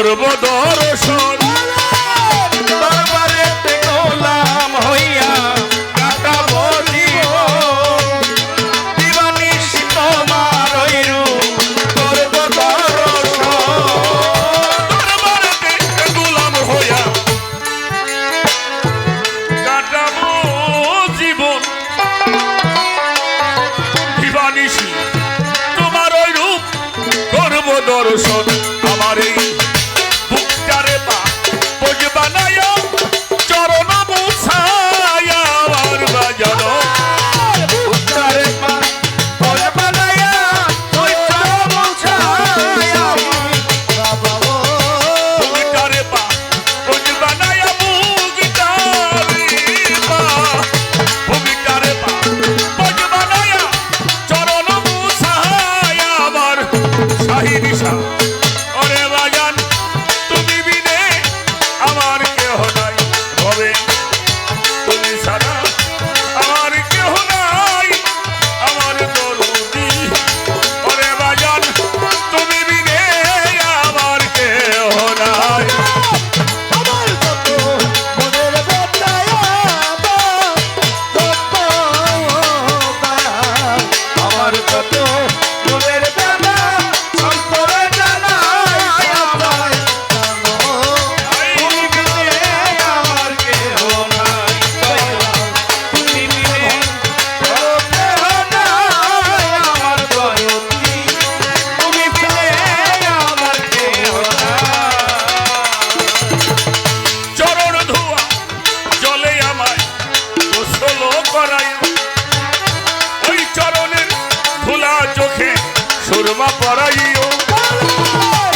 করব দর্শন। দরবারে গোলাম হইয়া কাটাব জীবন। দিবানিশ তোমার রূপ করব দরবারে গোলাম হইয়া কাটাব জীবন। দিবানিশ তোমার রূপ করব দর্শন। Aí, ô, caralho!